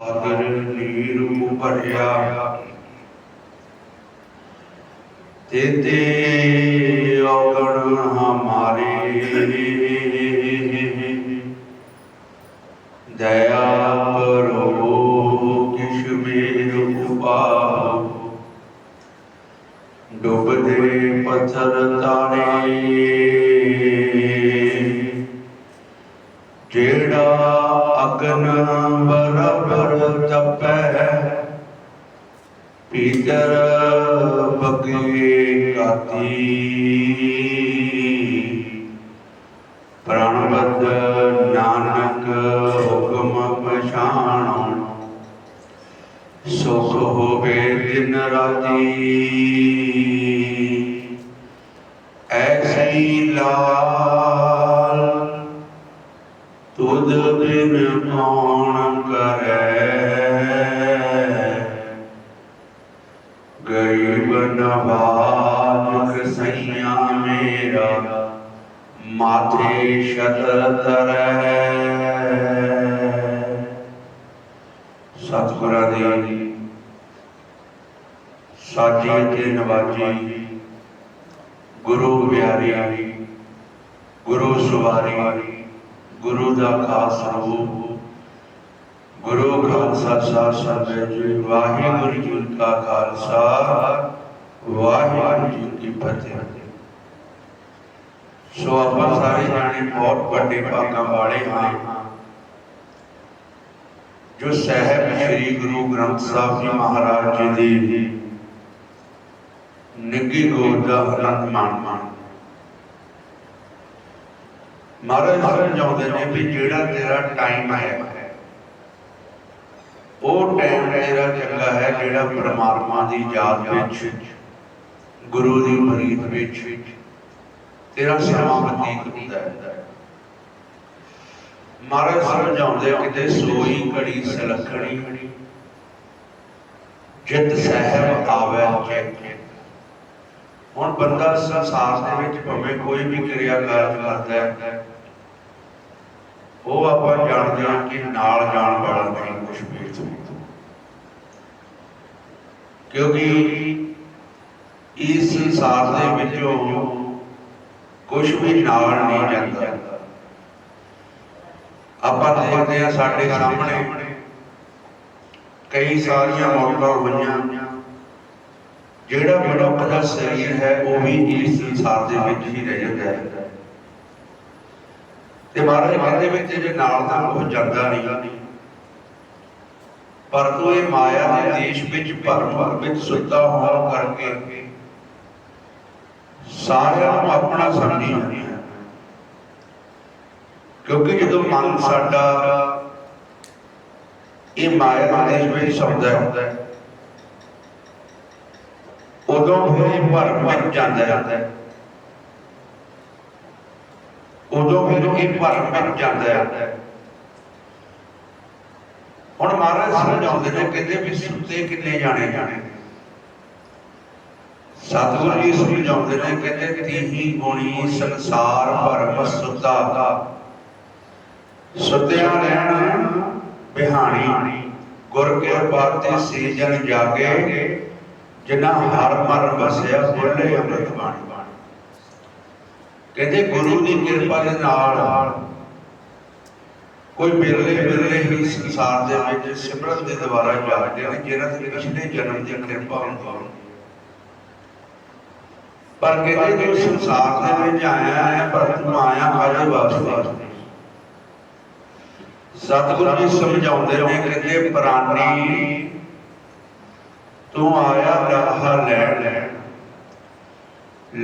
ਸਾਗਰ ਨੀਰੂ ਭਰਿਆ ਤੇਤੇ ਔਗਣ ਹਮਾਰੇ ਦਇਆ ਕਰੋ ਕਿਛ ਮੇਰ ਉਪਾਉ ਡੁੱਬਦੇ ਪੱਥਰ ਤਾਰੇ। ਜਿਹੜਾ आगन बराबर तपे पीतर बगे काती। प्राणबद्ध नानक हुक्म पछाणो सुख होवे दिन राती ऐसी ला ਮਾਥੇ ਸ਼ਤਰ ਤਰੈ ਸਤਿਗੁਰਾਂ ਦੀ ਸਾਜੀ ਤੇ ਨਵਾਜੀ, ਗੁਰੂ ਪਿਆਰੀ ਗੁਰੂ ਸਵਾਰੀ, ਗੁਰੂ ਦਾ ਖਾਸ ਰੂਪ, ਗੁਰੂ ਖਾਲਸਾ ਸਾਹਿਬ ਸੰਗਤ ਜੀ ਵਾਹਿਗੁਰੂ ਜੀ ਕਾ ਖਾਲਸਾ, ਵਾਹਿਗੁਰੂ ਜੀ ਕੀ ਫਤਿਹ। ਸੋ ਆਪਾਂ ਸਾਰੇ ਜਾਣੇ ਬਹੁਤ ਵੱਡੇ ਭਾਗਾਂ ਵਾਲੇ ਹਾਂ। ਜੋ ਸਹਿਬ ਸ੍ਰੀ ਗੁਰੂ ਗ੍ਰੰਥ ਸਾਹਿਬ ਜੀ ਮਹਾਰਾਜ ਜੀ ਦੀ ਨਿੱਗੀ ਗੋਦ ਦਾ ਆਨੰਦ ਮਾਣ ਮਾਣ। ਮਹਾਰਾਜ ਸਮਝਾਉਂਦੇ ਨੇ ਵੀ ਜਿਹੜਾ ਤੇਰਾ ਟਾਈਮ ਹੈ, ਉਹ ਟਾਈਮ ਤੇਰਾ ਚੰਗਾ ਹੈ ਜਿਹੜਾ ਪ੍ਰਮਾਤਮਾ ਦੀ ਯਾਦ ਵਿੱਚ, ਗੁਰੂ ਦੀ ਮਰੀਦ ਵਿੱਚ। ਤੇਰਾ ਸਮਾਂ ਬਤੀਤ ਹੁੰਦਾ ਹੈ। ਮਹਾਰਾਜ ਸਮਝਾਉਂਦੇ ਕਿਤੇ ਸੋਈ ਘੜੀ, ਸਲਖਣੀ ਜਿਤ ਸਹਿਬ ਆਵੇ ਚਿਤ ਹੁਣ ਬੰਦਾ ਸੰਸਾਰ ਦੇ ਵਿੱਚ ਭਾਵੇਂ ਕੋਈ ਵੀ ਕਿਰਿਆ ਕਾਰਜ ਕਰਦਾ ਹੈ, ਉਹ ਆਪਾਂ ਜਾਣਦੇ ਹਾਂ ਕਿ ਨਾਲ ਜਾਣ ਵਾਲਾ ਨਹੀਂ, ਕੁਛ ਵੀ ਕਿਉਂਕਿ ਇਸ ਸੰਸਾਰ ਦੇ ਵਿੱਚੋਂ ਕੁਝ ਵੀ ਨਾਲ ਨਹੀਂ ਜਾਂਦਾ। ਆਪਾਂ ਦੇਖਦੇ ਹਾਂ ਸਾਡੇ ਸਾਹਮਣੇ ਕਈ ਸਾਰੀਆਂ ਮੌਤਾਂ ਹੋਈਆਂ। ਜਿਹੜਾ ਮਨੁੱਖ ਦਾ ਸਰੀਰ ਹੈ, ਉਹ ਵੀ ਇਸ ਸੰਸਾਰ ਦੇ ਵਿੱਚ ਹੀ ਰਹਿ ਜਾਂਦਾ ਹੈ। ਤੇ ਮਹਾਰਾਜ ਕਹਿੰਦੇ ਵਿੱਚ ਜੇ ਨਾਲ ਤਾਂ ਉਹ ਜਾਂਦਾ ਨਹੀਂ। ਪਰ ਉਹ ਇਹ ਮਾਇਆ ਦੇ ਦੇਸ਼ ਵਿੱਚ, ਭਰਮ ਵਿੱਚ ਸੁੱਤਾ ਹੋਣ ਕਰਕੇ ਸਾਰਿਆਂ ਨੂੰ ਆਪਣਾ ਸਮਝੀ ਜਾਂਦੀ ਹੈ ਕਿਉਂਕਿ ਜਦੋਂ ਮਨ ਸਾਡਾ ਇਹ ਮਾਇਆ ਦੇ ਦੇਸ਼ ਵਿੱਚ ਸੌਂਦਾ ਹੈ, ਉਦੋਂ ਫਿਰ ਇਹ ਭਰਮ ਵਿੱਚ ਜਾਂਦਾ ਹੈ। ਉਦੋਂ ਫਿਰ ਇਹ ਭਰਮ ਵਿੱਚ ਜਾਂਦਾ ਹੈ। ਹੁਣ ਮਹਾਰਾਜ ਸਮਝਾਉਂਦੇ ਨੇ, ਕਹਿੰਦੇ ਵੀ ਸੁੱਤੇ ਕਿੰਨੇ ਜਾਣੇ ਜਾਣੇ? ਸਤਿਗੁਰੂ ਜੀ ਸਮਝਾਉਂਦੇ ਨੇ, ਕਹਿੰਦੇ ਤੀਹੀ ਗੁਣੀ ਸੰਸਾਰ ਭਰਮ ਸੁੱਤਾ ਸੁੱਤਿਆਂ ਰਹਿਣ ਬਿਹਾਣੀ। ਗੁਰ ਕਿਰਪਾ ਤੇ ਸੇ ਜਾਗੇ, ਜਿਨ੍ਹਾਂ ਹਰ ਮਨ ਵਸਿਆ ਬੋਲੇ ਅੰਮ੍ਰਿਤ ਬਾਣੀ। ਕਹਿੰਦੇ ਗੁਰੂ ਦੀ ਕਿਰਪਾ ਦੇ ਨਾਲ ਕੋਈ ਬਿਰਲੇ ਬਿਰਲੇ ਹੀ ਸੰਸਾਰ ਦੇ ਵਿੱਚ ਸਿਮਰਨ ਦੇ ਦੁਆਰਾ ਜਾਗਦੇ ਨੇ ਜਿਹਨਾਂ ਤੇ ਪਿਛਲੇ ਜਨਮ ਦੀ ਕਿਰਪਾ ਹੁੰਦੀ ਹੈ ਪਰ ਕਹਿੰਦੇ ਜੋ ਸੰਸਾਰ ਦੇ ਵਿੱਚ ਆਇਆ ਹੈ ਪਰ ਤੂੰ ਆਇਆ ਕਾਹਦੇ ਵਾਸਤੇ। ਸਤਿਗੁਰੂ ਜੀ ਸਮਝਾਉਂਦੇ ਨੇ ਕਹਿੰਦੇ ਪ੍ਰਾਨੀ ਤੂੰ ਆਇਆ ਰਾਹ ਲੈਣ,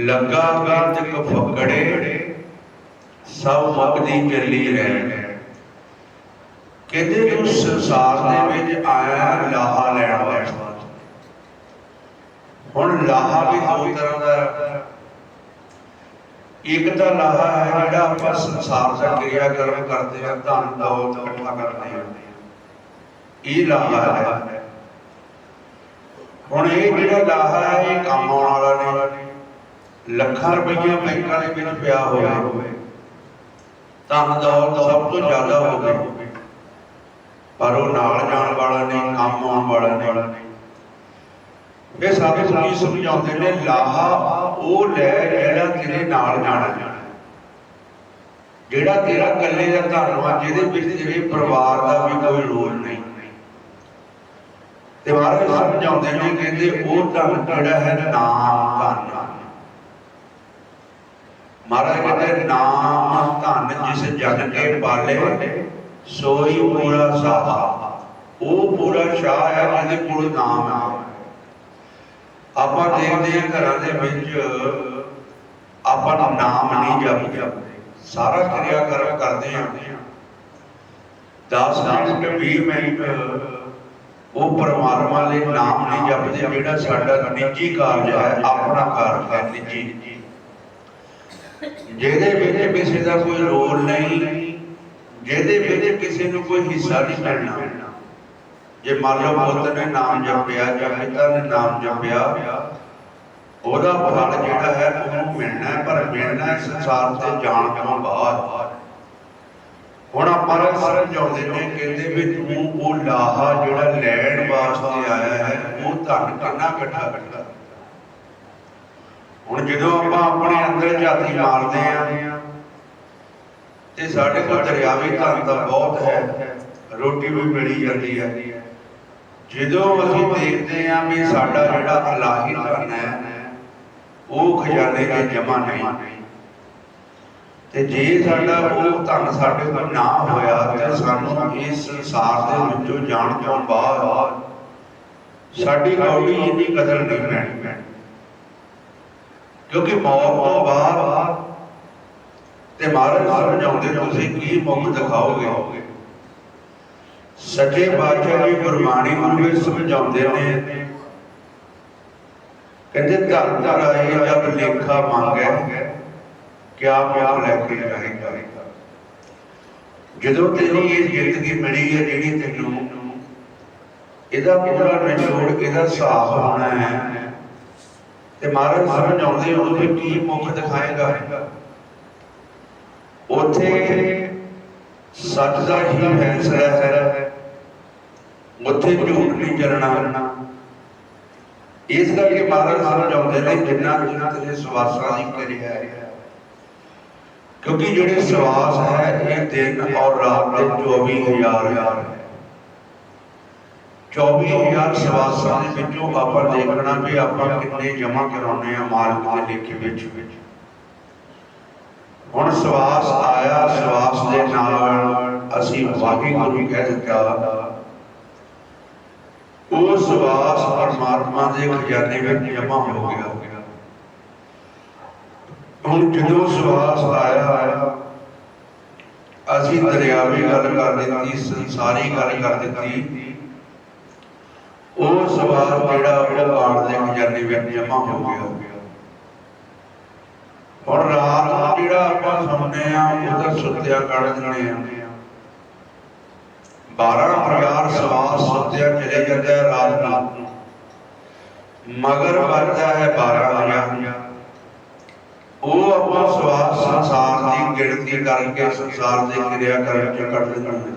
ਲੱਗਾ ਗੰਜ ਫਕੜੇ, ਸਭ ਮੁਕਦੀ ਚੱਲੀ ਰਹਿਣ। ਕਹਿੰਦੇ ਤੂੰ ਸੰਸਾਰ ਦੇ ਵਿੱਚ ਆਇਆ ਲਾਹਾ ਲੈਣ ਵਾਸਤੇ। ਹੁਣ ਲਾਹਾ ਵੀ ਦੋ ਤਰ੍ਹਾਂ ਦਾ ਹੈ। ਇੱਕ ਤਾਂ ਲਾਹਾ ਹੈ ਜਿਹੜਾ ਆਪਾਂ ਸੰਸਾਰ ਦਾ ਕਿਰਿਆ ਕਰਮ ਕਰਦੇ ਹਾਂ, ਧਨ ਦੌਲਤ ਇਕੱਠਾ ਕਰਦੇ ਹਾਂ। ਇਹ ਲਾਹਾ ਹੈ। ਹੁਣ ਇਹ ਜਿਹੜਾ ਲਾਹਾ ਹੈ, ਇਹ ਕੰਮ ਆਉਣ ਵਾਲਾ ਨਹੀਂ। ਲੱਖਾਂ ਰੁਪਈਆ ਬੈਂਕਾਂ ਦੇ ਵਿੱਚ ਪਿਆ ਹੋਵੇ। ਧਨ ਦੌਲਤ ਸਭ ਤੋਂ ਜ਼ਿਆਦਾ ਹੋਵੇ। ਪਰ ਉਹ ਨਾਲ ਜਾਣ ਵਾਲਾ ਨਹੀਂ, ਕੰਮ ਆਉਣ ਵਾਲਾ ਨਹੀਂ। ਇਹ ਸਾਡੇ ਕੀ ਸਮਝਾਉਂਦੇ ਨੇ ਲਾਹਾ ਉਹ ਲੈ ਜਿਹੜਾ ਤੇਰੇ ਨਾਲ ਜਾਣਾ। ਜਿਹੜਾ ਤੇਰਾ ਇਕੱਲੇ ਦਾ ਧੰਨਵਾਦ ਜਿਹਦੇ ਵਿੱਚ ਤੇਰੇ ਪਰਿਵਾਰ ਦਾ ਵੀ ਕੋਈ ਰੋਲ ਨਹੀਂ। ਤੇ ਮਹਾਰਾਜ ਸਮਝਾਉਂਦੇ ਨੇ ਕਹਿੰਦੇ ਉਹ ਧਨ ਜਿਹੜਾ ਹੈ ਨਾਮ ਧਨ। ਮਹਾਰਾਜ ਕਹਿੰਦੇ ਨਾਮ ਧਨ ਜਿਸ ਜਨ ਕੇ ਪਾਲੇ ਸੋਈ ਪੂਰਾ ਸਾਹਾ। ਉਹ ਪੂਰਾ ਸ਼ਾਹ ਹੈ ਜਿਹਦੇ ਕੋਲ ਨਾਮ ਹੈ। ਆਪਾਂ ਦੇਖਦੇ ਹਾਂ ਘਰਾਂ ਦੇ ਵਿੱਚ ਆਪਾਂ ਨਾਮ ਨਹੀਂ ਜਪਦੇ। ਸਾਰਾ ਕਿਰਿਆ ਕਰਮ ਕਰਦੇ ਹਾਂ। 10 ਮਿੰਟ 20 ਮਿੰਟ ਉਹ ਪਰਮਾਤਮਾ ਲਈ ਨਾਮ ਨਹੀਂ ਜਪਦੇ, ਜਿਹੜਾ ਸਾਡਾ ਨਿੱਜੀ ਕਾਰਜ ਹੈ, ਆਪਣਾ ਕਾਰਜ ਹੈ ਨਿੱਜੀ। ਜਿਹਦੇ ਵਿੱਚ ਕਿਸੇ ਦਾ ਕੋਈ ਰੋਲ ਨਹੀਂ, ਜਿਹਦੇ ਵਿੱਚ ਕਿਸੇ ਨੂੰ ਕੋਈ ਹਿੱਸਾ ਨਹੀਂ ਮਿਲਣਾ। ਜੇ ਮੰਨ ਲਓ ਪੁੱਤ ਨੇ ਨਾਮ ਜਪਿਆ ਜਾਂ ਪਿਤਾ ਨੇ ਨਾਮ ਜਪਿਆ ਉਹਦਾ ਫਲ ਜਿਹੜਾ ਹੈ ਉਹਨੂੰ ਮਿਲਣਾ ਹੈ, ਪਰ ਮਿਲਣਾ ਹੈ ਸੰਸਾਰ ਤੇ ਜਾਣ ਤੋਂ ਬਾਅਦ। ਹੁਣ ਆਪਾਂ ਸਮਝਾਉਂਦੇ ਨੇ ਕਹਿੰਦੇ ਵੀ ਤੂੰ ਉਹ ਲਾਹਾ ਜਿਹੜਾ ਲੈਣ ਵਾਸਤੇ ਆਇਆ ਹੈ ਉਹ ਧਨ ਕਿੰਨਾ ਇਕੱਠਾ ਕਰਦਾ? ਹੁਣ ਜਦੋਂ ਆਪਾਂ ਆਪਣੇ ਅੰਦਰ ਝਾਤੀ ਮਾਰਦੇ ਆ ਤੇ ਸਾਡੇ ਕੋਲ ਦਰਿਆਵੀ ਧਨ ਤਾਂ ਬਹੁਤ ਹੈ ਰੋਟੀ ਵੀ ਮਿਲੀ ਜਾਂਦੀ ਹੈ। ਜਦੋਂ ਅਸੀਂ ਦੇਖਦੇ ਆ ਵੀ ਸਾਡਾ ਜਿਹੜਾ ਇਲਾਹੀ ਧਨ ਹੈ, ਉਹ ਖਜ਼ਾਨੇ 'ਚ ਜਮਾ ਨਹੀਂ। ਤੇ ਜੇ ਸਾਡਾ ਉਹ ਧਨ ਸਾਡੇ ਕੋਲ ਨਾ ਹੋਇਆ, ਤੇ ਸਾਨੂੰ ਇਸ ਸੰਸਾਰ ਦੇ ਵਿੱਚੋਂ ਜਾਣ ਤੋਂ ਬਾਅਦ ਸਾਡੀ ਕੌਡੀ ਇੰਨੀ ਕਦਰ ਨਹੀਂ ਪੈਣੀ। ਕਿਉਂਕਿ ਮੌਤ ਤੋਂ ਬਾਅਦ ਤੇ ਮਹਾਰਾਜ ਸਮਝਾਉਂਦੇ, ਤੁਸੀਂ ਕੀ ਮੁਖ ਦਿਖਾਓਗੇ? ਸੱਚੇ ਬਾਦਸ਼ਾਹ ਜੀ ਗੁਰਬਾਣੀ ਨੂੰ ਵੀ ਸਮਝਾਉਂਦੇ ਨੇ। ਕਹਿੰਦੇ ਧਰਮ ਧਰਾਏ ਜਬ ਲੇਖਾ ਮੰਗੈ, ਕਿਆ ਮੁਖ ਲੈ ਕੇ ਜਾਏਗਾ ਜਦੋਂ ਤੇਰੀ ਇਹ ਜ਼ਿੰਦਗੀ ਮਿਲੀ ਹੈ, ਜਿਹੜੀ ਤੈਨੂੰ, ਇਹਦਾ ਪੂਰਾ ਨਿਚੋੜ, ਇਹਦਾ ਹਿਸਾਬ ਹੋਣਾ ਹੈ। ਤੇ ਮਹਾਰਾਜ ਸਮਝਾਉਂਦੇ ਉਹਨੂੰ ਵੀ ਕੀ ਮੁਖ ਦਿਖਾਏਗਾ? ਉੱਥੇ ਸੱਚ ਦਾ ਹੀ ਫੈਸਲਾ ਹੈ। ਉੱਥੇ ਝੂਠ ਨਹੀਂ ਚੱਲਣਾ। ਇਸ ਕਰਕੇ ਮਹਾਰਾਜ ਸਮਝਾਉਂਦੇ ਨੇ ਜਿੰਨਾ ਜਿੰਨਾ ਤੇਰੇ ਸਵਾਸਾਂ ਦੀ ਕਰਿਆ ਹੈ। ਕਿਉਂਕਿ ਜਿਹੜੇ ਸਵਾਸ ਹੈ, ਇਹ ਦਿਨ ਔਰ ਰਾਤ ਦੇ 24000 ਹੈ। 24000 ਸਵਾਸਾਂ ਦੇ ਵਿੱਚੋਂ ਆਪਾਂ ਦੇਖਣਾ ਵੀ ਆਪਾਂ ਕਿੰਨੇ ਜਮਾ ਕਰਾਉਣੇ ਆ ਮਾਲਕ ਦੇ ਲੇਖੇ ਵਿੱਚ। ਹੁਣ ਸਵਾਸ ਆਇਆ, ਸਵਾਸ ਦੇ ਨਾਲ ਅਸੀਂ ਵਾਹਿਗੁਰੂ ਕਹਿ ਦਿੱਤਾ ਉਹ ਸਵਾਸ ਪਰਮਾਤਮਾ ਦੇ ਖਜ਼ਾਨੇ ਵਿੱਚ ਜਮਾ ਹੋ ਗਿਆ। ਹੁਣ ਜਦੋਂ ਸਵਾਸ ਆਇਆ, ਅਸੀਂ ਦਰਿਆਵੀ ਗੱਲ ਕਰ ਦਿੱਤੀ, ਸੰਸਾਰੀ ਗੱਲ ਕਰ ਦਿੱਤੀ। ਉਹ ਸਵਾਸ ਜਿਹੜਾ ਉਹ ਬਾਣ ਦੇ ਖਜ਼ਾਨੇ ਵਿੱਚ ਜਮਾ ਹੋ ਗਿਆ। ਹੁਣ ਰਾਤ ਨੂੰ ਜਿਹੜਾ ਆਪਾਂ ਸੁਣਦੇ ਆ ਉਹ ਤਾਂ ਸੁੱਤਿਆ ਕੱਢ ਦਿੰਦੇ ਆ। 12000 ਸਵਾਸ ਸੁੱਤਿਆ ਚਲੇ ਜਾਂਦੇ ਆ ਰਾਤ ਨੂੰ। ਮਗਰ ਵੱਜਦਾ ਹੈ 12000 ਉਹ ਆਪਾਂ ਸਵਾਸ ਸੰਸਾਰ ਦੀ ਗਿਣਤੀ ਕਰਕੇ ਸੰਸਾਰ ਦੇ ਕਿਰਿਆ ਕਰਨ ਚ ਕੱਢ ਦਿੰਦੇ ਹਾਂ।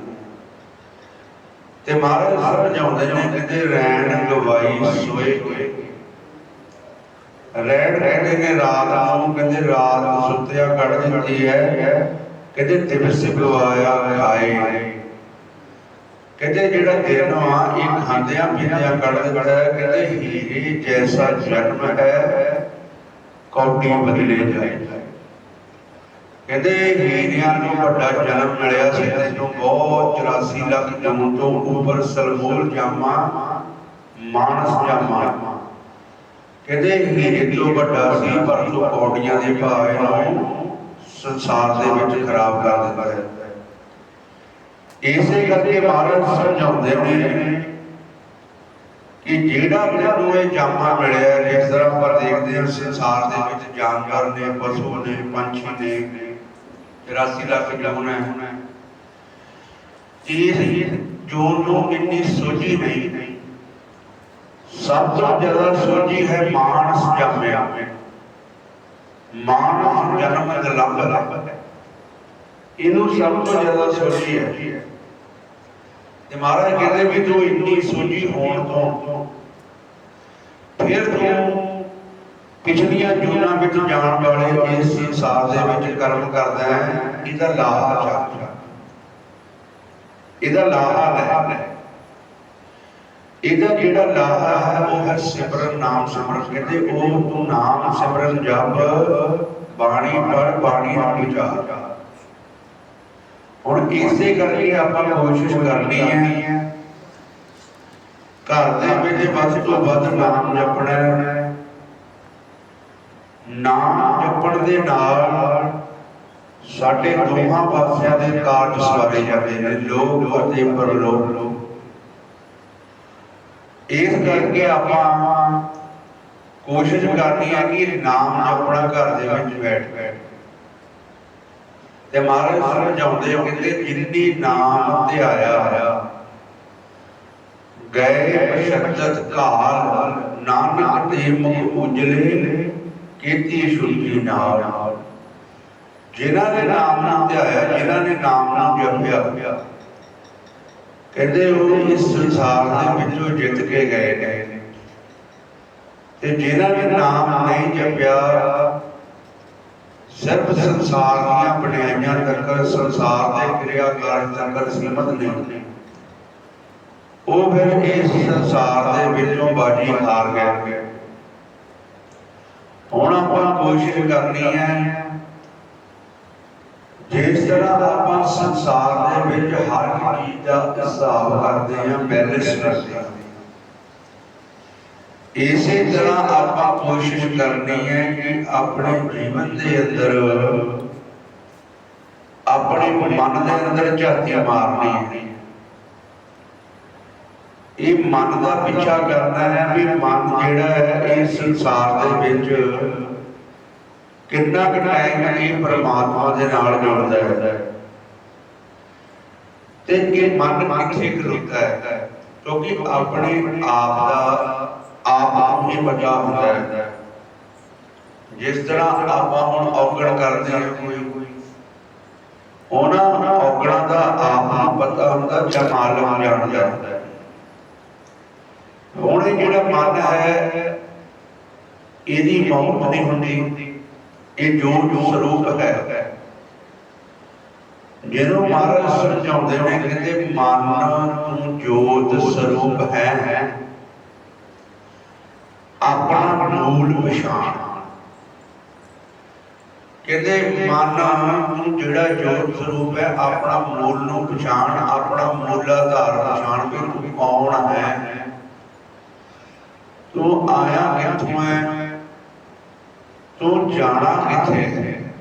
ਤੇ ਮਹਾਰਾਜ ਸਮਝਾਉਂਦੇ ਨੇ ਕਹਿੰਦੇ ਰੈਣ ਗਵਾਈ ਸੋਏ। ਹੋਏ ਰਹਿਣ ਰਹਿੰਦੇ ਨੇ ਰਾਤ ਨੂੰ, ਕਹਿੰਦੇ ਰਾਤ ਸੁੱਤਿਆ ਕੱਢ ਦਿੰਦੀ ਹੈ। ਕਹਿੰਦੇ ਦਿਵਸ ਗਵਾਇਆ ਖਾਏ ਕਹਿੰਦੇ ਜਿਹੜਾ ਦਿਨ ਆ, ਇਹ ਖਾਂਦਿਆਂ ਪੀਂਦਿਆਂ ਕੱਢ ਦਿੰਦਾ ਕਹਿੰਦੇ ਹੀਰੇ ਜੈਸਾ ਜਨਮ ਹੈ ਕੌਡੀ ਬਦਲੇ ਜਾਏ। ਕਹਿੰਦੇ ਹੀਰਿਆਂ ਨੂੰ ਵੱਡਾ ਜਨਮ ਮਿਲਿਆ ਸੀ, ਤੈਨੂੰ ਬਹੁਤ 84 ਲੱਖ ਜੂਨ ਤੋਂ ਉੱਪਰ ਸਲਮੂਲ ਜਾਮਾ, ਮਾਨਸ ਜਾਮਾ। ਕਹਿੰਦੇ ਹੀਰੇ ਤੋਂ ਵੱਡਾ ਸੀ, ਪਰ ਤੂੰ ਕੌਡੀਆਂ ਦੇ ਭਾਵੇਂ ਨੂੰ ਸੰਸਾਰ ਦੇ ਵਿੱਚ ਖਰਾਬ ਕਰ ਦਿੰਦਾ ਹੈ। ਇਸੇ ਕਰਕੇ ਮਹਾਰਾਜ ਸਮਝਾਉਂਦੇ ਨੇ ਕਿ ਜਿਹੜਾ ਮੈਨੂੰ ਇਹ ਜਾਮਾ ਮਿਲਿਆ ਹੈ, ਜਿਸ ਤਰ੍ਹਾਂ ਆਪਾਂ ਦੇਖਦੇ ਹਾਂ ਸੰਸਾਰ ਦੇ ਵਿੱਚ ਜਾਨਵਰ ਨੇ ਪਸ਼ੂ ਨੇ ਪੰਛੀ ਨੇ 83 ਲੱਖ ਜੂਨ ਹੈ। ਇਸ ਜੂਨ ਨੂੰ ਇੰਨੀ ਸੋਝੀ ਨਹੀਂ ਸਭ ਤੋਂ ਜ਼ਿਆਦਾ ਸੋਝੀ ਹੈ ਮਾਨਸ ਜੰਮਿਆ। ਮਾਨਸ ਜਨਮ ਦਲੰਗ ਇਹਨੂੰ ਸਭ ਤੋਂ ਜ਼ਿਆਦਾ ਸੋਝੀ ਹੈ। ਤੇ ਮਹਾਰਾਜ ਕਹਿੰਦੇ ਵੀ ਤੂੰ ਇੰਨੀ ਸੋਝੀ ਹੋਣ ਤੋਂ ਫਿਰ ਤੂੰ ਪਿਛਲੀਆਂ ਜੂਨਾਂ ਵਿੱਚ ਜਾਣ ਵਾਲੇ ਇਸ ਸੰਸਾਰ ਦੇ ਵਿੱਚ ਕਰਮ ਕਰਦਾ ਹੈ, ਇਹਦਾ ਲਾਹਾ ਚੱਕ। ਇਹਦਾ ਲਾਹਾ ਲੈ। ਇਹਦਾ ਜਿਹੜਾ ਲਾਹਾ ਹੈ, ਉਹ ਹੈ ਸਿਮਰਨ ਨਾਮ ਸਿਮਰਨ ਕਹਿੰਦੇ, ਉਹ ਤੂੰ ਨਾਮ ਸਿਮਰਨ ਜਪ, ਬਾਣੀ ਪੜ ਬਾਣੀ ਵਿਚਾਰ ਹੁਣ ਇਸੇ ਕਰਕੇ ਆਪਾਂ ਕੋਸ਼ਿਸ਼ ਕਰਨੀ ਹੈ। ਘਰ ਦੇ ਵਿੱਚ ਵੱਧ ਤੋਂ ਵੱਧ ਨਾਮ ਜਪਣਾ ਨਾਮ ਜਪਣ ਦੇ ਨਾਲ ਸਾਡੇ ਦੋਹਾਂ ਪਾਸਿਆਂ ਦੇ ਕਾਰਜ ਸਵਾਰੇ ਜਾਂਦੇ ਨੇ, ਲੋਕ ਅਤੇ ਪਰਲੋਕ। ਇਸ ਕਰਕੇ ਆਪਾਂ ਕੋਸ਼ਿਸ਼ ਕਰਨੀ ਹੈ ਕਿ ਨਾਮ ਆਪਣਾ ਘਰ ਦੇ ਵਿੱਚ ਬੈਠ ਬੈਠ ਤੇ ਮਹਾਰਾਜ ਸਮਝਾਉਂਦੇ ਹੋ ਕਹਿੰਦੇ ਜਿੰਨੀ ਨਾਮ ਧਿਆਇਆ ਗਏ ਬਸ਼ੱਦਤ ਕਾਲ ਨਾਨਕ ਤੇ ਮੁਖ ਉਜਲੇ ਕੀਤੀ ਸ਼ੁੱਧੀ ਨਾਲ। ਜਿਨ੍ਹਾਂ ਨੇ ਨਾਮ ਨੂੰ ਧਿਆਇਆ ਜਿਨ੍ਹਾਂ ਨੇ ਨਾਮ ਨਾਮ ਜਪਿਆ ਕਹਿੰਦੇ ਉਹ ਇਸ ਸੰਸਾਰ ਦੇ ਵਿੱਚੋਂ ਜਿੱਤ ਕੇ ਗਏ ਨੇ। ਤੇ ਜਿਨ੍ਹਾਂ ਨੇ ਨਾਮ ਨਹੀਂ ਜਪਿਆ ਸਿਰਫ ਸੰਸਾਰ ਦੀਆਂ ਬਣਾਈਆਂ ਤੱਕ ਸੰਸਾਰ ਦੇ ਕਿਰਿਆ ਕਾਰਜ ਤੱਕ ਸੀਮਤ ਨਹੀਂ ਉਹ ਫਿਰ ਇਸ ਸੰਸਾਰ ਦੇ ਵਿੱਚੋਂ ਬਾਜੀ ਹਾਰ ਗਏ। ਹੁਣ ਆਪਾਂ ਕੋਸ਼ਿਸ਼ ਕਰਨੀ ਹੈ, ਜਿਸ ਤਰ੍ਹਾਂ ਆਪਾਂ ਸੰਸਾਰ ਦੇ ਵਿੱਚ ਹਰ ਚੀਜ਼ ਦਾ ਹਿਸਾਬ ਕਰਦੇ ਹਾਂ ਬੈਲੈਂਸ ਕਰਦੇ ਹਾਂ। ਇਸੇ ਤਰ੍ਹਾਂ ਆਪਾਂ ਕੋਸ਼ਿਸ਼ ਕਰਨੀ ਹੈ ਕਿ ਆਪਣੇ ਜੀਵਨ ਦੇ ਅੰਦਰ, ਆਪਣੇ ਮਨ ਦੇ ਅੰਦਰ ਝਾਤੀ ਮਾਰਨੀ ਹੈ ਇਹ ਮਨ ਦਾ ਪਿੱਛਾ ਕਰਨਾ ਹੈ ਵੀ ਮਨ ਜਿਹੜਾ ਹੈ, ਇਸ ਸੰਸਾਰ ਦੇ ਵਿੱਚ ਕਿੰਨਾ ਕੁ ਟਾਈਮ ਇਹ ਪ੍ਰਮਾਤਮਾ ਦੇ ਨਾਲ ਜੁੜਦਾ ਹੈ। ਤੇ ਇਹ ਮਨ ਕਿੱਥੇ ਖਲੋਤਾ ਹੈ? ਕਿਉਂਕਿ ਆਪਣੇ ਆਪ ਦਾ ਆਪ ਹੀ ਬਚਾ ਹੁੰਦਾ ਹੈ। ਜਿਸ ਤਰ੍ਹਾਂ ਆਪਾਂ ਹੁਣ ਔਗਣ ਕਰਦੇ ਹਾਂ ਕੋਈ, ਉਹਨਾਂ ਔਗਣਾਂ ਦਾ ਆਪ ਪਤਾ ਹੁੰਦਾ, ਜਾਂ ਮਾਲਕ ਜਾਣਦਾ ਹੈ। ਹੁਣ ਇਹ ਜਿਹੜਾ ਮਨ ਹੈ, ਇਹਦੀ ਮੌਤ ਨਹੀਂ ਹੁੰਦੀ, ਇਹ ਜੋ ਜੋ ਸਰੂਪ ਹੈ। ਜਿਹਨੂੰ ਮਹਾਰਾਜ ਸਮਝਾਉਂਦੇ ਨੇ, ਕਹਿੰਦੇ, ਮਨ ਤੂੰ ਜੋਤ ਸਰੂਪ ਹੈ। ਆਪਣਾ ਮੂਲ ਪਛਾਣ। ਕਹਿੰਦੇ, ਮਨ, ਤੂੰ ਜਿਹੜਾ ਜੋਤ ਸਰੂਪ ਹੈ, ਆਪਣਾ ਮੂਲ ਨੂੰ ਪਛਾਣ, ਆਪਣਾ ਮੂਲ ਆਧਾਰ ਪਛਾਣ ਵੀ ਤੂੰ ਕੌਣ ਹੈ? ਤੂੰ ਆਇਆ ਕਿੱਥੋਂ ਹੈ? ਤੂੰ ਜਾਣਾ ਕਿੱਥੇ ਹੈ?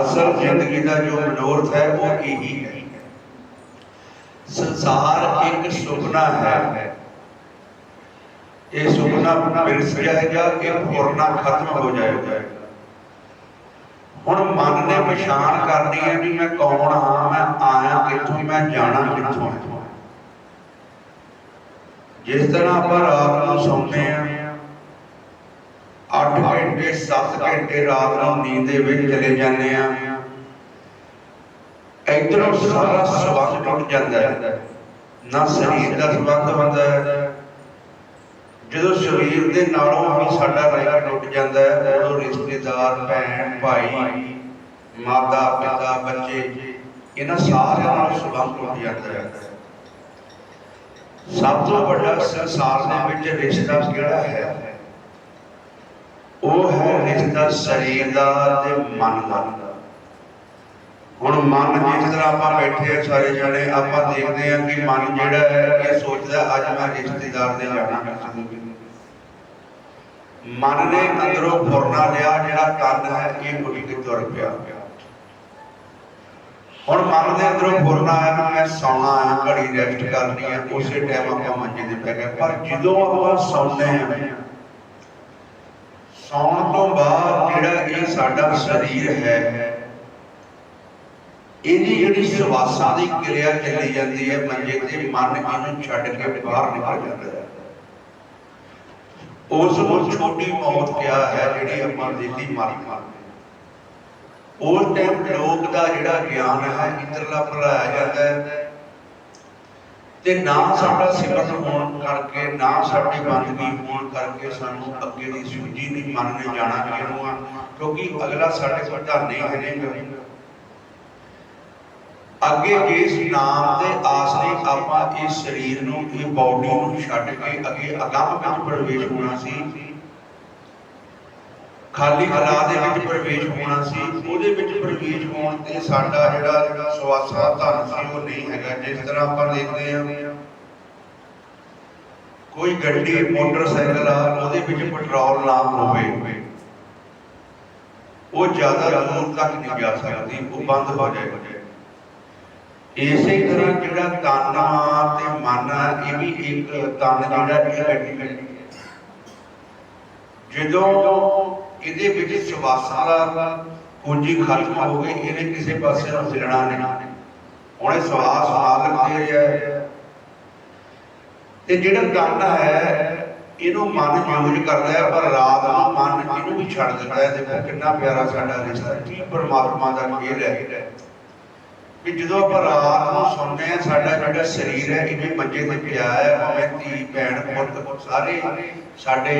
ਅਸਲ ਜ਼ਿੰਦਗੀ ਦਾ ਜੋ ਮਨੋਰਥ ਹੈ, ਉਹ ਇਹੀ ਹੈ। ਸੰਸਾਰ ਇੱਕ ਸੁਪਨਾ ਹੈ। ਇਹ ਸੁਪਨਾ ਵਿਰਸ ਜਾਏਗਾ ਇਹ ਫੁਰਨਾ ਖਤਮ ਹੋ ਜਾਏਗਾ ਹੁਣ ਮਨ ਨੇ ਪਛਾਣ ਕਰਨੀ ਹੈ ਵੀ ਮੈਂ ਕੌਣ ਹਾਂ, ਮੈਂ ਆਇਆ ਕਿੱਥੋਂ, ਮੈਂ ਜਾਣਾ ਕਿੱਥੋਂ। ਜਿਸ ਤਰ੍ਹਾਂ ਆਪਾਂ ਰਾਤ ਨੂੰ ਸੌਂਦੇ ਆ 8 ਘੰਟੇ 7 ਘੰਟੇ ਰਾਤ ਨੂੰ ਨੀਂਦ ਦੇ ਵਿੱਚ ਚਲੇ ਜਾਂਦੇ ਆ ਇਧਰੋਂ ਸਾਰਾ ਸਬੰਧ ਟੁੱਟ ਜਾਂਦਾ ਹੈ। ਨਾ ਸਰੀਰ ਦਾ ਸਬੰਧ ਹੁੰਦਾ ਹੈ ਜਦੋਂ ਸਰੀਰ ਦੇ ਨਾਲੋਂ ਹੀ ਸਾਡਾ ਰਿਸ਼ਤਾ ਟੁੱਟ ਜਾਂਦਾ ਹੈ ਉਦੋਂ ਰਿਸ਼ਤੇਦਾਰ, ਭੈਣ, ਭਾਈ, ਮਾਤਾ, ਪਿਤਾ, ਬੱਚੇ, ਇਹਨਾਂ ਸਾਰਿਆਂ ਨਾਲ ਸਬੰਧ ਟੁੱਟ ਜਾਂਦਾ ਹੈ। ਸਭ ਤੋਂ ਵੱਡਾ ਸੰਸਾਰ ਦੇ ਵਿੱਚ ਰਿਸ਼ਤਾ ਕਿਹੜਾ ਹੈ? ਉਹ ਹੈ ਰਿਸ਼ਤਾ ਸਰੀਰ ਦਾ ਤੇ ਮਨ ਦਾ। ਹੁਣ ਮਨ ਜਿਸ ਤਰ੍ਹਾਂ ਆਪਾਂ ਬੈਠੇ ਆ ਸਾਰੇ ਜਣੇ, ਆਪਾਂ ਦੇਖਦੇ ਆ ਕਿ ਮਨ ਜਿਹੜਾ ਹੈ, ਇਹ ਸੋਚਦਾ, ਅੱਜ ਮੈਂ ਰਿਸ਼ਤੇਦਾਰ ਦੇ ਜਾਣਾ। ਮਨ ਨੇ ਅੰਦਰੋਂ ਫੁਰਨਾ ਲਿਆ, ਜਿਹੜਾ ਕੰਨ ਹੈ, ਇਹ ਉੱਠ ਕੇ ਤੁਰ ਪਿਆ। ਹੁਣ ਮਨ ਦੇ ਅੰਦਰੋਂ ਫੁਰਨਾ ਆਇਆ ਕਿ ਮੈਂ ਸੌਣਾ ਆ ਘੜੀ ਰੈਸਟ ਕਰਨੀ ਹੈ, ਉਸੇ ਟਾਈਮ ਆਪਾਂ ਮੰਜੇ ਤੇ ਪੈ ਗਏ। ਪਰ ਜਦੋਂ ਆਪਾਂ ਸੌਂਦੇ ਆ ਸੌਣ ਤੋਂ ਬਾਅਦ ਜਿਹੜਾ ਇਹ ਸਾਡਾ ਸਰੀਰ ਹੈ ਇਹਦੀ ਜਿਹੜੀ ਸਵਾਸਾਂ ਦੀ ਕਿਰਿਆ ਚੱਲੀ ਜਾਂਦੀ ਹੈ, ਮੰਜੇ ਤੇ ਮਨ ਇਹਨੂੰ ਛੱਡ ਕੇ ਬਾਹਰ ਨਿਕਲ ਜਾਂਦਾ ਹੈ। ਉਸ ਨੂੰ ਛੋਟੀ ਮੌਤ ਕਿਹਾ ਹੈ, ਜਿਹੜੀ ਆਪਾਂ ਦਿੱਲੀ ਮਾਰੀ ਮਾਰਦੇ ਉਸ ਟਾਈਮ ਲੋਕ ਦਾ ਜਿਹੜਾ ਗਿਆਨ ਹੈ ਇਧਰਲਾ ਭੁਲਾਇਆ ਜਾਂਦਾ ਹੈ। ਤੇ ਨਾ ਸਾਡਾ ਸਿਮਰਨ ਹੋਣ ਕਰਕੇ, ਨਾ ਸਾਡੀ ਬੰਦਗੀ ਹੋਣ ਕਰਕੇ ਸਾਨੂੰ ਅੱਗੇ ਦੀ ਸੂਝੀ ਨਹੀਂ, ਮਨ ਜਾਣਾ ਕਿਹਨੂੰ ਆ, ਕਿਉਂਕਿ ਅਗਲਾ ਸਾਡੇ ਕੋਲ ਤਾਂ ਨਹੀਂ ਹੈ, ਨਹੀਂ ਅੱਗੇ ਜਿਸ ਨਾਮ ਦੇ ਆਸਰੇ ਆਪਾਂ ਇਸ ਸਰੀਰ ਨੂੰ, ਇਹ ਬਾਡੀ ਨੂੰ ਛੱਡ ਕੇ ਅੱਗੇ ਅਗੰਮ ਵਿੱਚ ਪ੍ਰਵੇਸ਼ ਹੋਣਾ ਸੀ। ਖਾਲੀ ਕਲਾ ਦੇ ਵਿੱਚ ਪ੍ਰਵੇਸ਼ ਹੋਣਾ ਸੀ, ਉਹਦੇ ਵਿੱਚ ਪ੍ਰਵੇਸ਼ ਹੋਣ ਤੇ ਸਾਡਾ ਜਿਹੜਾ ਸਵਾਸਾ ਧਨ ਸੀ, ਉਹ ਨਹੀਂ ਹੈਗਾ। ਜਿਸ ਤਰ੍ਹਾਂ ਆਪਾਂ ਦੇਖਦੇ ਹਾਂ, ਕੋਈ ਗੱਡੀ, ਮੋਟਰਸਾਈਕਲ ਆ, ਉਹਦੇ ਵਿੱਚ ਪੈਟਰੋਲ ਨਾ ਹੋਵੇ, ਉਹ ਜ਼ਿਆਦਾ ਦੂਰ ਤੱਕ ਨਹੀਂ ਜਾ ਸਕਦੀ, ਉਹ ਬੰਦ ਹੋ ਜਾਏਗਾ ਇਸੇ ਤਰ੍ਹਾਂ ਜਿਹੜਾ ਤਨ ਤੇ ਮਨ, ਇਹ ਵੀ ਇੱਕ ਤਨ ਜਿਹੜਾ ਇਹ ਜਦੋਂ ਇਹਦੇ ਵਿੱਚ ਸਵਾਸਾਂ ਦਾ ਪੂੰਜੀ ਖਤਮ ਹੋ ਗਈ ਇਹਨੇ ਕਿਸੇ ਪਾਸੇ ਨੂੰ ਹਿਲਣਾ ਨਹੀਂ। ਉਹਨੇ ਸਵਾਸ ਮਾਲਕ ਦੇ ਰਿਹਾ ਤੇ ਜਿਹੜਾ ਤਨ ਹੈ, ਇਹਨੂੰ ਮਨ ਯੂਜ਼ ਕਰਦਾ ਹੈ, ਪਰ ਰਾਤ ਨੂੰ ਮਨ ਇਹਨੂੰ ਵੀ ਛੱਡ ਦਿੰਦਾ ਹੈ। ਦੇਖੋ ਕਿੰਨਾ ਪਿਆਰਾ ਸਾਡਾ ਰਿਸ਼ਤਾ ਕੀ ਪਰਮਾਤਮਾ ਦਾ ਖੇਲ ਹੈ। ਕਿ ਜਦੋਂ ਆਪਾਂ ਰਾਤ ਨੂੰ ਸੌਂਦੇ ਆ ਸਾਡਾ ਜਿਹੜਾ ਸਰੀਰ ਹੈ ਇਹ ਮੰਜੇ ਤੇ ਪਿਆ ਹੈ, ਭਾਵੇਂ ਧੀ, ਭੈਣ, ਪੁੱਤ, ਸਾਰੇ ਸਾਡੇ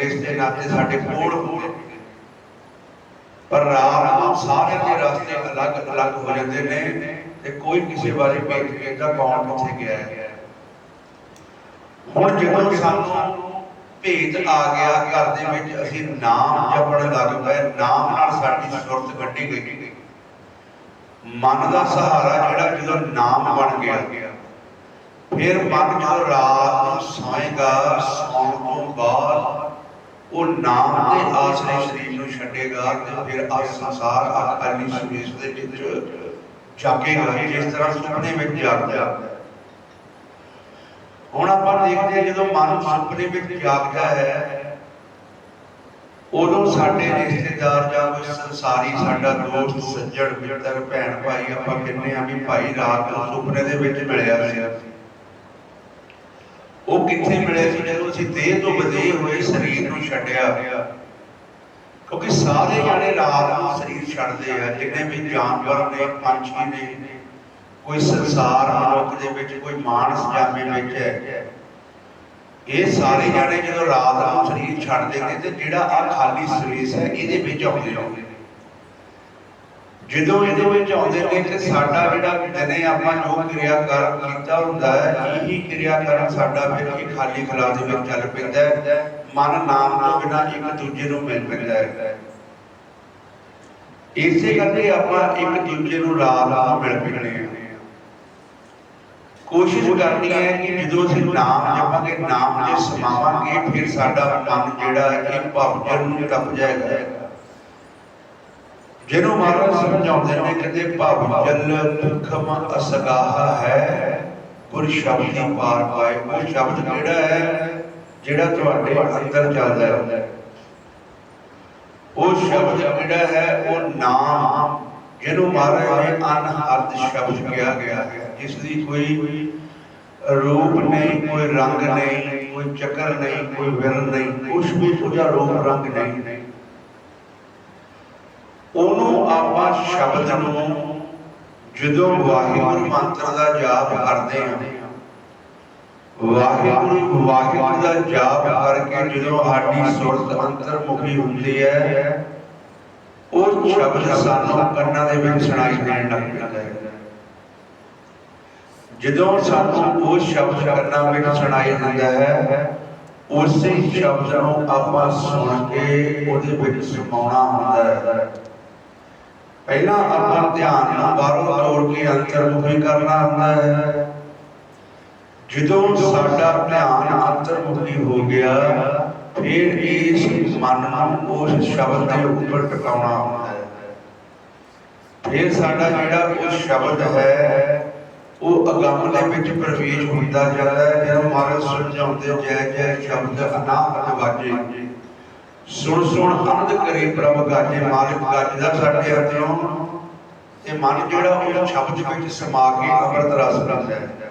ਰਿਸ਼ਤੇ ਨਾਤੇ, ਸਾਡੇ ਕੋਲ ਹੋਣ। ਪਰ ਰਾਤ ਨੂੰ ਸਾਰਿਆਂ ਦੇ ਰਸਤੇ ਅਲੱਗ ਅਲੱਗ ਹੋ ਜਾਂਦੇ ਨੇ ਤੇ ਕੋਈ ਕਿਸੇ ਬਾਰੇ ਭੇਤ ਕਹਿੰਦਾ ਕੌਣ ਕਿੱਥੇ ਗਿਆ ਹੈ। ਹੁਣ ਜਦੋਂ ਸਾਨੂੰ ਭੇਤ ਆ ਗਿਆ, ਘਰ ਦੇ ਵਿੱਚ ਅਸੀਂ ਨਾਮ ਜਪਣ ਲੱਗ ਪਏ, ਨਾਮ ਨਾਲ ਸਾਡੀ ਸੁਰਤ ਕੱਢੀ ਗਈ। ਮਨ ਦਾ ਸਹਾਰਾ ਜਿਹੜਾ ਜਦੋਂ ਨਾਮ ਬਣ ਗਿਆ। ਫਿਰ ਮਨ ਜਦੋਂ ਰਾਤ ਨੂੰ ਸੌਏਗਾ ਸੌਣ ਤੋਂ ਬਾਅਦ ਉਹ ਨਾਮ ਦੇ ਆਸਰੇ ਸਰੀਰ ਨੂੰ ਛੱਡੇਗਾ ਤੇ ਫਿਰ ਆ ਸੰਸਾਰ ਆ ਖਾਲੀ ਸਪੇਸ ਦੇ ਵਿੱਚ ਜਾਗੇਗਾ ਜਿਸ ਤਰ੍ਹਾਂ ਸੁਪਨੇ ਵਿੱਚ ਜਾਗਦਾ ਹੁਣ ਆਪਾਂ ਦੇਖਦੇ ਹਾਂ ਜਦੋਂ ਮਨ ਸੁਪਨੇ ਵਿੱਚ ਜਾਗਦਾ ਹੈ ਉਦੋਂ ਸਾਡੇ ਰਿਸ਼ਤੇਦਾਰ ਜਾਂ ਕੋਈ ਸੰਸਾਰੀ ਸਾਡਾ ਦੋਸਤ, ਸੱਜਣ, ਮਿੱਤਰ, ਭੈਣ ਭਾਈ ਆਪਾਂ ਕਹਿੰਦੇ ਆ ਵੀ ਭਾਈ ਰਾਤ ਨੂੰ ਸੁਪਨੇ ਦੇ ਵਿੱਚ ਮਿਲਿਆ ਸੀ। ਉਹ ਕਿੱਥੇ ਮਿਲਿਆ ਸੀ? ਜਦੋਂ ਅਸੀਂ ਦੇਹ ਤੋਂ ਵਧੇ ਹੋਏ ਸਰੀਰ ਨੂੰ ਛੱਡਿਆ। ਕਿਉਂਕਿ ਸਾਰੇ ਜਾਣੇ ਰਾਤ ਨੂੰ ਸਰੀਰ ਛੱਡਦੇ ਆ, ਜਿੰਨੇ ਵੀ ਜਾਨਵਰ ਨੇ, ਪੰਛੀ ਨੇ, ਕੋਈ ਸੰਸਾਰ, ਮਨੁੱਖ ਦੇ ਵਿੱਚ, ਕੋਈ ਮਾਨਸ ਜਾਮੇ ਵਿੱਚ ਹੈ ਇਹ ਸਾਰੇ ਜਾਣੇ ਜਦੋਂ ਰਾਤ ਨੂੰ ਸਰੀਰ ਛੱਡਦੇ ਨੇ ਤੇ ਜਿਹੜਾ ਆ ਖਾਲੀ ਸਪੇਸ ਹੈ, ਇਹਦੇ ਵਿੱਚ ਆਉਂਦੇ ਨੇ ਜਦੋਂ ਇਹਦੇ ਵਿੱਚ ਆਉਂਦੇ ਨੇ ਤੇ ਸਾਡਾ ਜਿਹੜਾ ਦਿਨੇ ਆਪਾਂ ਜੋ ਕਿਰਿਆ ਕਰ, ਕੀਤਾ ਹੁੰਦਾ ਹੈ, ਇਹੀ ਕਿਰਿਆ ਕਰਨ ਸਾਡਾ ਫਿਰ ਇਹ ਖਾਲੀ ਖਲਾ ਦੇ ਵਿੱਚ ਚੱਲ ਪੈਂਦਾ ਹੈ। ਮਨ, ਨਾਮ ਤੋਂ ਬਿਨਾਂ ਇੱਕ ਦੂਜੇ ਨੂੰ ਮਿਲ ਪੈਂਦਾ ਹੈ। ਇਸੇ ਕਰਕੇ ਆਪਾਂ ਇੱਕ ਦੂਜੇ ਨੂੰ ਰਾਤ ਨੂੰ ਮਿਲ ਪੈਣੇ ਆ ਕੋਸ਼ਿਸ਼ ਕਰਨੀ ਹੈ ਕਿ ਜਦੋਂ ਅਸੀਂ ਨਾਮ ਜਪਾਂਗੇ, ਨਾਮ ਦੇ ਸਮਾਵਾਂਗੇ, ਫਿਰ ਸਾਡਾ ਮਨ ਜਿਹੜਾ ਹੈ, ਇਹ ਭਵਜਨ ਨੂੰ ਟੱਪ ਜਾਏਗਾ। ਜਿਹਨੂੰ ਮਹਾਰਾਜ ਸਮਝਾਉਂਦੇ ਨੇ, ਕਹਿੰਦੇ ਭਵਜਲ ਦੁਖਮ ਅਸਗਾਹ ਹੈ, ਗੁਰ ਸ਼ਬਦ ਪਾਰ ਪਾਏ। ਉਹ ਸ਼ਬਦ ਕਿਹੜਾ ਹੈ? ਜਿਹੜਾ ਤੁਹਾਡੇ ਅੰਦਰ ਚੱਲਦਾ ਹੈ। ਉਹ ਸ਼ਬਦ ਜਿਹੜਾ ਹੈ, ਉਹ ਨਾਮ, ਜਿਹਨੂੰ ਮਹਾਰਾਜ ਨੇ ਅਨਹਦ ਸ਼ਬਦ ਕਿਹਾ ਗਿਆ ਹੈ। ਜਿਸ ਦੀ ਕੋਈ ਰੂਪ ਨਹੀਂ, ਕੋਈ ਰੰਗ ਨਹੀਂ, ਕੋਈ ਚੱਕਰ ਨਹੀਂ, ਕੋਈ ਵਿਰ ਨਹੀਂ, ਕੁਛ ਵੀ ਉਹਦਾ ਰੂਪ ਰੰਗ ਨਹੀਂ। ਉਹਨੂੰ ਆਪਾਂ ਸ਼ਬਦ ਨੂੰ ਜਦੋਂ ਵਾਹਿਗੁਰੂ ਮੰਤਰ ਦਾ ਜਾਪ ਕਰਦੇ ਹਾਂ, ਵਾਹਿਗੁਰੂ ਵਾਹਿਗੁਰੂ ਦਾ ਜਾਪ ਕਰਕੇ ਜਦੋਂ ਸਾਡੀ ਸੁਰਤ ਅੰਤਰਮੁਖੀ ਹੁੰਦੀ ਹੈ, ਉਹ ਸ਼ਬਦ ਸਾਨੂੰ ਕੰਨਾਂ ਦੇ ਵਿੱਚ ਸੁਣਾਈ ਦੇਣ ਲੱਗ ਪੈਂਦਾ ਹੈ। ਜਦੋਂ ਸਾਨੂੰ ਉਹ ਸ਼ਬਦ ਕੰਨਾਂ ਵਿੱਚ ਸੁਣਾਈ ਦਿੰਦਾ ਹੈ, ਉਸੇ ਸ਼ਬਦ ਨੂੰ ਆਪਾਂ ਸੁਣ ਕੇ ਉਹਦੇ ਵਿੱਚ ਸਮਾਉਣਾ ਹੁੰਦਾ ਹੈ। ਪਹਿਲਾਂ ਆਪਾਂ ਧਿਆਨ ਨੂੰ ਬਾਹਰੋਂ ਤੋੜ ਕੇ ਅੰਤਰਮੁਖੀ ਕਰਨਾ ਹੁੰਦਾ ਹੈ। ਜਦੋਂ ਸਾਡਾ ਧਿਆਨ ਅੰਤਰਮੁਖੀ ਹੋ ਗਿਆ, ਫਿਰ ਇਸ ਮਨ ਨੂੰ ਉਸ ਸ਼ਬਦ ਦੇ ਉੱਪਰ ਟਿਕਾਉਣਾ ਹੁੰਦਾ ਹੈ। ਫਿਰ ਸਾਡਾ ਜਿਹੜਾ ਉਹ ਸ਼ਬਦ ਹੈ ਉਹ ਅਗੰਮ ਦੇ ਵਿੱਚ ਪ੍ਰਵੇਸ਼ ਹੁੰਦਾ ਜਾਂਦਾ ਹੈ, ਜਦੋਂ ਮਹਾਰਾਜ ਸਮਝਾਉਂਦੇ ਜੈ ਜੈ ਸ਼ਬਦ ਅਨਾਹਤ ਵਾਜੇ। ਸੁਣ ਸੁਣ ਅਨੰਦ ਕਰੇ ਪ੍ਰਭ ਗਾਜੇ, ਮਾਲਕ ਗੱਜਦਾ ਸਾਡੇ ਅੰਦਰੋਂ ਤੇ ਮਨ ਜਿਹੜਾ ਉਹ ਸ਼ਬਦ ਵਿੱਚ ਸਮਾ ਕੇ ਅੰਮ੍ਰਿਤ ਰਸ ਲੈਂਦਾ ਹੈ।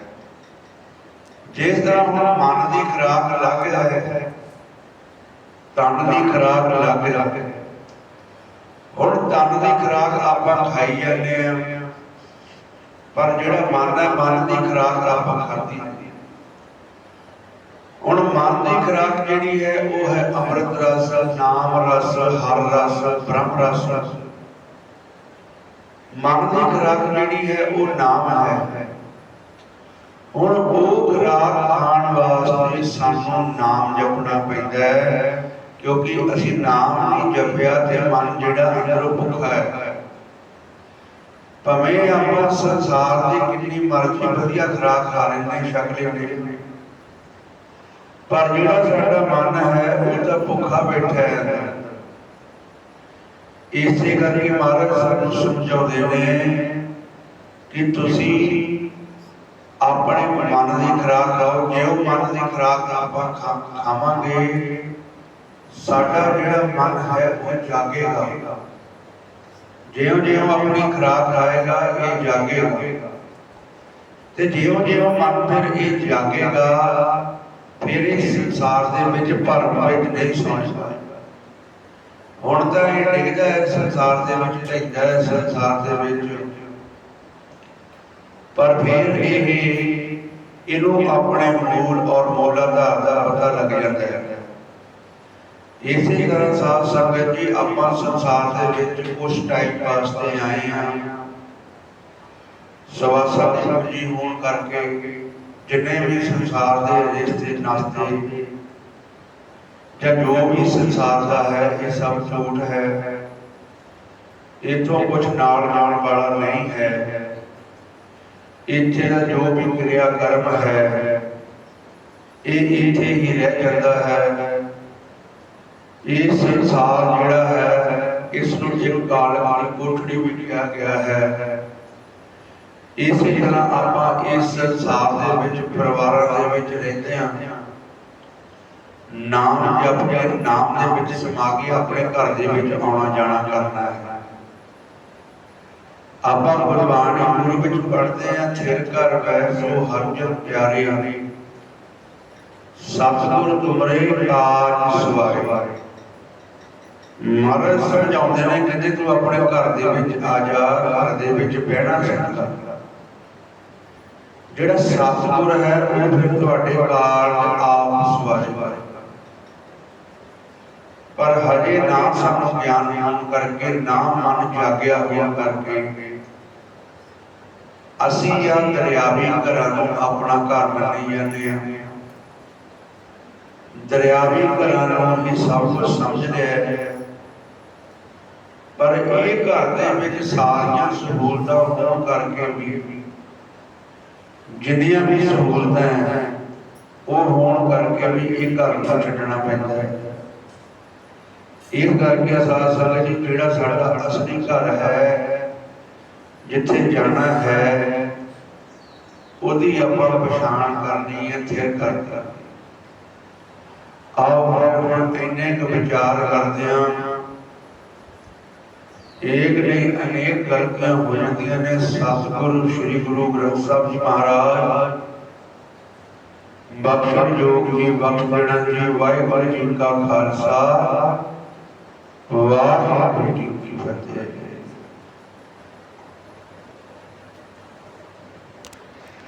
ਜਿਸ ਤਰ੍ਹਾਂ ਹੁਣ ਮਨ ਦੀ ਖੁਰਾਕ ਅਲੱਗ ਹੈ, ਤਨ ਦੀ ਖੁਰਾਕ ਅਲੱਗ ਹੈ। ਹੁਣ ਤਨ ਦੀ ਖੁਰਾਕ ਆਪਾਂ ਖਾਈ ਜਾਂਦੇ ਆ ਪਰ ਜਿਹੜਾ ਮਨ ਹੈ ਮਨ ਦੀ ਖੁਰਾਕ ਆਪਾਂ ਖਾਧੀ। ਹੁਣ ਮਨ ਦੀ ਖੁਰਾਕ ਜਿਹੜੀ ਹੈ, ਉਹ ਹੈ ਅੰਮ੍ਰਿਤ ਰਸ, ਨਾਮ ਰਸ, ਹਰ ਰਸ, ਬ੍ਰਹਮ ਰਸ। ਮਨ ਦੀ ਖੁਰਾਕ ਜਿਹੜੀ ਹੈ, ਉਹ ਨਾਮ ਹੈ। ਹੁਣ ਉਹ ਖੁਰਾਕ ਖਾਣ ਵਾਸਤੇ ਸਾਨੂੰ ਨਾਮ ਜਪਣਾ ਪੈਂਦਾ ਹੈ, ਕਿਉਂਕਿ ਅਸੀਂ ਨਾਮ ਨਹੀਂ ਜਪਿਆ ਤੇ ਮਨ ਜਿਹੜਾ ਅੰਦਰੋਂ ਭੁੱਖਾ ਹੈ। ਭਾਵੇਂ ਆਪਾਂ ਸੰਸਾਰ ਦੀ ਕਿੰਨੀ ਮਰਜ਼ੀ ਵਧੀਆ ਖੁਰਾਕ ਖਾ ਲੈਂਦੇ ਛਕ ਲੈਂਦੇ ਪਰ ਜਿਹੜਾ ਸਾਡਾ ਮਨ ਹੈ, ਉਹ ਤਾਂ ਭੁੱਖਾ ਬੈਠਾ ਹੈ। ਇਸੇ ਕਰਕੇ ਮਹਾਰਾਜ ਸਾਨੂੰ ਸਮਝਾਉਂਦੇ ਨੇ ਕਿ ਤੁਸੀਂ ਆਪਣੇ ਮਨ ਦੀ ਖੁਰਾਕ ਖਾਓ। ਜੇ ਉਹ ਮਨ ਦੀ ਖੁਰਾਕ ਆਪਾਂ ਖਾਵਾਂਗੇ, ਸਾਡਾ ਜਿਹੜਾ ਮਨ ਹੈ, ਉਹ ਜਾਗੇਗਾ। ਜਿਉਂ ਜਿਉਂ ਆਪਣੀ ਖੁਰਾਕ ਖਾਏਗਾ, ਇਹ ਜਾਗੇਗਾ। ਤੇ ਜਿਉਂ ਜਿਉਂ ਮਨ ਫਿਰ ਇਹ ਜਾਗੇਗਾ, ਫਿਰ ਇਸ ਸੰਸਾਰ ਦੇ ਵਿੱਚ ਭਰਮ ਵਿੱਚ ਨਹੀਂ ਸੌਂਦਾ ਹੁਣ ਤਾਂ ਇਹ ਡਿੱਗਦਾ ਹੈ, ਸੰਸਾਰ ਦੇ ਵਿੱਚ ਢਹਿੰਦਾ ਹੈ, ਸੰਸਾਰ ਦੇ ਵਿੱਚ। ਪਰ ਫਿਰ ਇਹ ਇਹਨੂੰ ਆਪਣੇ ਮੂਲ ਔਰ ਮੌਲਾ ਦਾ ਪਤਾ ਲੱਗ ਜਾਂਦਾ ਹੈ। ਇਸੇ ਤਰ੍ਹਾਂ ਸਾਧ ਸੰਗਤ ਜੀ, ਆਪਾਂ ਸੰਸਾਰ ਦੇ ਵਿੱਚ ਉਸ ਟਾਈਮ ਵਾਸਤੇ ਆਏ ਹਾਂ। ਸਵਾ ਸਤਿਗੁਰੂ ਜੀ ਹੋਣ ਕਰਕੇ ਜਿੰਨੇ ਵੀ ਸੰਸਾਰ ਦੇ ਰਿਸ਼ਤੇ ਨਾਤੇ ਜਾਂ ਜੋ ਵੀ ਸੰਸਾਰ ਦਾ ਹੈ, ਇਹ ਸਭ ਝੂਠ ਹੈ। ਇਥੋਂ ਕੁਝ ਨਾਲ ਜਾਣ ਵਾਲਾ ਨਹੀਂ ਹੈ। ਇੱਥੇ ਦਾ ਜੋ ਵੀ ਕਿਰਿਆ ਕਰਮ ਹੈ, ਇਹ ਇੱਥੇ ਹੀ ਰਹਿ ਜਾਂਦਾ ਹੈ। ਇਹ ਸੰਸਾਰ ਜਿਹੜਾ ਹੈ, ਇਸ ਨੂੰ ਇੱਕ ਕਾਲ ਕਾਲ ਕੋਠੜੀ ਵੀ ਕਿਹਾ ਗਿਆ ਹੈ। ਇਸੇ ਤਰ੍ਹਾਂ ਆਪਾਂ ਇਸ ਸੰਸਾਰ ਦੇ ਵਿੱਚ, ਪਰਿਵਾਰਾਂ ਦੇ ਵਿੱਚ ਰਹਿੰਦੇ ਹਾਂ। ਨਾਮ ਜਪ ਕੇ ਨਾਮ ਦੇ ਵਿੱਚ ਸਮਾ ਕੇ ਆਪਣੇ ਘਰ ਦੇ ਵਿੱਚ ਆਉਣਾ ਜਾਣਾ ਕਰਨਾ ਹੈ। ਆਪਾਂ ਗੁਰਬਾਣੀ ਗੁਰੂ ਵਿੱਚ ਪੜ੍ਹਦੇ ਹਾਂ, ਥਿਰ ਕਰ ਬੈ ਸੋ ਜਨ ਪਿਆਰੇ ਸਤਿਗੁਰ ਤੁਮਰੇ ਕਾਜ ਸਵਾਰੇ ਮਹਾਰਾਜ ਸਮਝਾਉਂਦੇ ਨੇ, ਕਹਿੰਦੇ ਤੂੰ ਆਪਣੇ ਘਰ ਦੇ ਵਿੱਚ ਆ ਜਾ, ਘਰ ਦੇ ਵਿੱਚ ਬਹਿਣਾ ਸਿੱਖ ਜਿਹੜਾ ਸਤਿਗੁਰ ਹੈ, ਉਹ ਫਿਰ ਤੁਹਾਡੇ ਕਾਰਜ ਆਪ ਸਵਾਰੇ। ਪਰ ਹਜੇ ਨਾ ਸਾਨੂੰ ਗਿਆਨ ਹੋਣ ਕਰਕੇ, ਨਾ ਮਨ ਜਾਗਿਆ ਹੋਇਆ ਕਰਕੇ, ਅਸੀਂ ਜਾਂ ਦਰਿਆਵੀ ਘਰਾਂ ਨੂੰ ਆਪਣਾ ਘਰ ਮੰਨੀ ਜਾਂਦੇ ਹਾਂ। ਦਰਿਆਵੀ ਘਰਾਂ ਨੂੰ ਹੀ ਸਭ ਕੁਝ ਸਮਝਦੇ ਹੈ। ਪਰ ਇਹ ਘਰ ਦੇ ਵਿੱਚ ਸਾਰੀਆਂ ਸਹੂਲਤਾਂ ਹੋਣ ਕਰਕੇ ਵੀ ਜਿੰਨੀਆਂ ਵੀ ਸਹੂਲਤਾਂ ਹੈ, ਉਹ ਹੋਣ ਕਰਕੇ ਵੀ ਇਹ ਘਰ ਨੂੰ ਛੱਡਣਾ ਪੈਂਦਾ ਹੈ। ਇਹ ਕਰਕੇ ਸਾਧ ਸੰਗਤ ਜੀ ਜਿਹੜਾ ਸਾਡਾ ਅਸਲੀ ਘਰ ਹੈ, ਜਿੱਥੇ ਜਾਣਾ ਹੈ, ਉਹਦੀ ਆਪਾਂ ਪਛਾਣ ਕਰਨੀ ਹੈ ਥਿਰ ਕਰਕੇ ਆਓ, ਹੁਣ ਇੰਨੇ ਕੁ ਵਿਚਾਰ ਕਰਦੇ ਹਾਂ। ਇੱਕ ਨਹੀਂ ਅਨੇਕ ਗਲਤੀਆਂ ਹੋ ਜਾਂਦੀਆਂ ਨੇ ਸਤਿਗੁਰੂ ਸ੍ਰੀ ਗੁਰੂ ਗ੍ਰੰਥ ਸਾਹਿਬ ਜੀ ਮਹਾਰਾਜ ਬਖਸ਼ਣ ਯੋਗ ਜੀ ਬਖਸ਼ ਜੀ ਵਾਹਿਗੁਰੂ ਜੀ ਕਾ ਖਾਲਸਾ ਵਾਹਿਗੁਰੂ ਜੀ ਕੀ ਫਤਿਹ